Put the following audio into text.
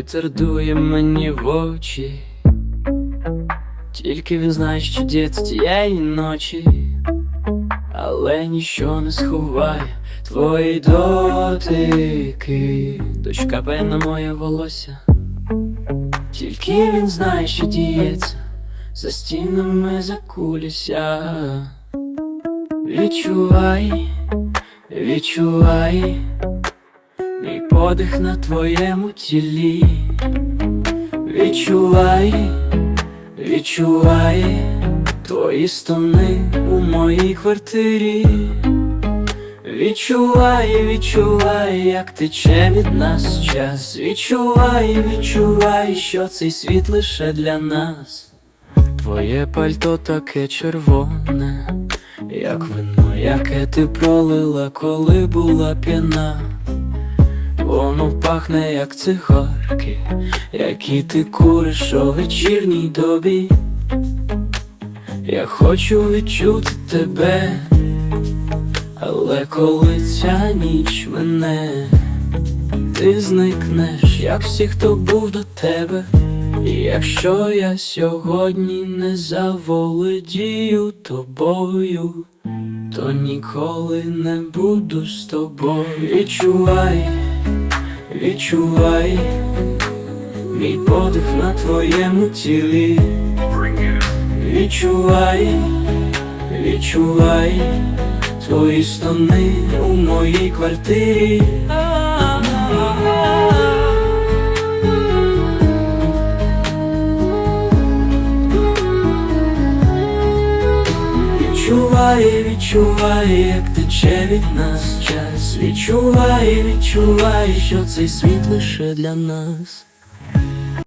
Вітер дує мені в очі, тільки він знає, що діється тієї ночі, але ніщо не сховає твої дотики, дощ капає на моє волосся, тільки він знає, що діється, за стінами за закуліся. Відчувай, відчувай. Подих на твоєму тілі, відчувай, відчувай твої стони у моїй квартирі. Відчувай, відчувай, як тече від нас час. Відчувай, відчувай, що цей світ лише для нас. Твоє пальто таке червоне, як вино, яке ти пролила, коли була п'яна. Воно пахне, як цигарки, які ти куриш у вечірній добі. Я хочу відчути тебе, але коли ця ніч мене, ти зникнеш, як всі, хто був до тебе. І якщо я сьогодні не заволодію тобою, то ніколи не буду з тобою. Відчувай, відчувай мій подих на твоєму тілі. Відчувай, відчувай твої стони у моїй квартирі. Відчувай, відчувай, як тече від нас час. Відчувай, відчувай, що цей світ лише для нас.